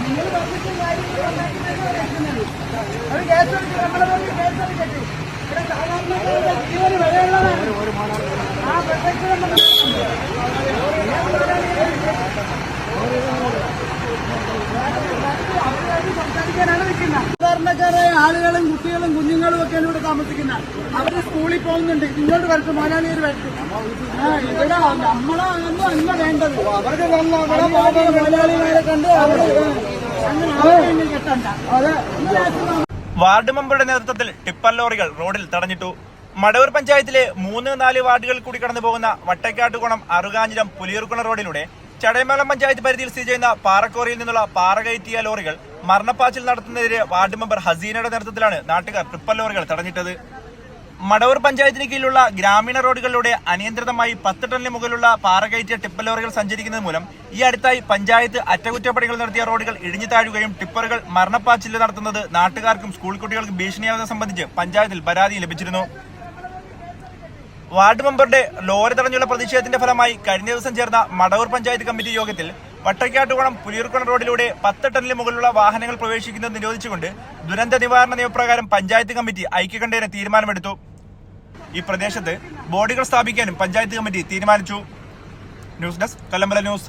നിങ്ങൾ പറഞ്ഞിട്ട് കാര്യങ്ങൾ ഉണ്ടാക്കുന്നതല്ലേ നടക്കുന്നത് അത് കേസ് എടുത്ത് നമ്മളെ പറഞ്ഞ് കേസ് എടുക്കട്ടെ ഇവിടെ സാധാരണക്കാരുടെ ജീവന് വിലയുള്ളതാണ്. സാധാരണക്കാരായ ആളുകളും കുട്ടികളും കുഞ്ഞുങ്ങളും ഒക്കെ ഇവിടെ താമസിക്കുന്നത് അവർ സ്കൂളിൽ പോകുന്നുണ്ട്. ഇങ്ങോട്ട് വരട്ടെ മോനാളിയൊരു വരട്ടെ. ഇവിടെ നമ്മളൊന്നും അല്ല വേണ്ടത്. അവർക്ക് മോനാളിമാരെ കണ്ട് അങ്ങനെ വാർഡ് മെമ്പറുടെ നേതൃത്വത്തിൽ ടിപ്പർ ലോറികൾ റോഡിൽ തടഞ്ഞിട്ടു. മടവൂർ പഞ്ചായത്തിലെ മൂന്ന് നാല് വാർഡുകൾ കൂടി കടന്നു പോകുന്ന വട്ടക്കാട്ടുകുളം അറുകാഞ്ഞിരം പുലിയൂർക്കുളം റോഡിലൂടെ ചടയമംഗലം പഞ്ചായത്ത് പരിധിയിൽ സ്ഥിതി ചെയ്യുന്ന പാറക്കോറിയിൽ നിന്നുള്ള പാറ കയറ്റിയ ലോറികൾ മരണപ്പാച്ചിൽ നടത്തുന്നതിരെ വാർഡ് മെമ്പർ ഹസീനയുടെ നേതൃത്വത്തിലാണ് നാട്ടുകാർ ട്രിപ്പൽ ലോറികൾ തടഞ്ഞിട്ടത്. മടവൂർ പഞ്ചായത്തിന് കീഴിലുള്ള ഗ്രാമീണ റോഡുകളിലൂടെ അനിയന്ത്രിതമായി പത്ത് ടണ്ണിന് മുകളിലുള്ള പാറ കയറ്റിയ ടിപ്പർ ലോറികൾ സഞ്ചരിക്കുന്നത് മൂലം ഈ അടുത്തായി പഞ്ചായത്ത് അറ്റകുറ്റപ്പണികൾ നടത്തിയ റോഡുകൾ ഇടിഞ്ഞു താഴുകയും ടിപ്പറുകൾ മരണപ്പാച്ചിൽ നടത്തുന്നത് നാട്ടുകാർക്കും സ്കൂൾ കുട്ടികൾക്കും ഭീഷണിയാവുന്നത് സംബന്ധിച്ച് പഞ്ചായത്തിൽ പരാതി ലഭിച്ചിരുന്നു. വാർഡ് മെമ്പറുടെ ലോറി തടഞ്ഞുള്ള പ്രതിഷേധത്തിന്റെ ഫലമായി കഴിഞ്ഞ ദിവസം ചേർന്ന മടവൂർ പഞ്ചായത്ത് കമ്മിറ്റി യോഗത്തിൽ വട്ടക്കാട്ടുകുളം പുലിയൂർക്കുളം റോഡിലൂടെ പത്ത് ടണ്ണിന് മുകളിലുള്ള വാഹനങ്ങൾ പ്രവേശിക്കുന്നത് നിരോധിച്ചുകൊണ്ട് ദുരന്ത നിവാരണ നിയമപ്രകാരം പഞ്ചായത്ത് കമ്മിറ്റി ഐക്യകണ്ഠേന തീരുമാനമെടുത്തു. ഈ പ്രദേശത്ത് ബോർഡുകൾ സ്ഥാപിക്കാനും പഞ്ചായത്ത് കമ്മിറ്റി തീരുമാനിച്ചു. News desk Kallambala news.